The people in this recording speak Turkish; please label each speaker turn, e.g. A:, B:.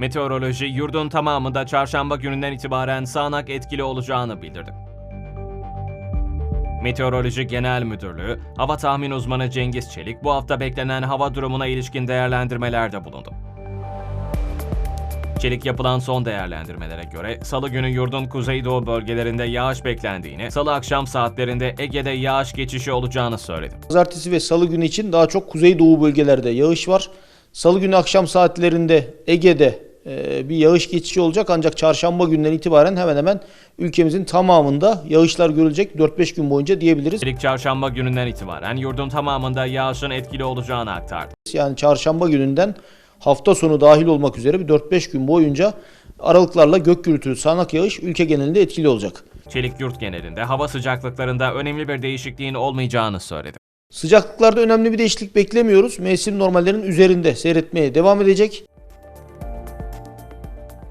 A: Meteoroloji yurdun tamamında çarşamba gününden itibaren sağanak etkili olacağını bildirdi. Meteoroloji Genel Müdürlüğü, hava tahmin uzmanı Cengiz Çelik bu hafta beklenen hava durumuna ilişkin değerlendirmelerde bulundu. Çelik yapılan son değerlendirmelere göre salı günü yurdun kuzeydoğu bölgelerinde yağış beklendiğini, salı akşam saatlerinde Ege'de yağış geçişi olacağını söyledi.
B: Pazartesi ve salı günü için daha çok kuzeydoğu bölgelerde yağış var. Salı günü akşam saatlerinde Ege'de bir yağış geçişi olacak ancak çarşamba günden itibaren hemen hemen ülkemizin tamamında yağışlar görülecek 4-5 gün boyunca diyebiliriz.
A: Çelik çarşamba gününden itibaren yurdun tamamında yağışın etkili olacağını aktardı.
B: Yani çarşamba gününden hafta sonu dahil olmak üzere bir 4-5 gün boyunca aralıklarla gök gürültülü sağanak yağış ülke genelinde etkili olacak.
A: Çelik yurt genelinde hava sıcaklıklarında önemli bir değişikliğin olmayacağını söyledi.
B: Sıcaklıklarda önemli bir değişiklik beklemiyoruz. Mevsim normallerinin üzerinde seyretmeye devam edecek.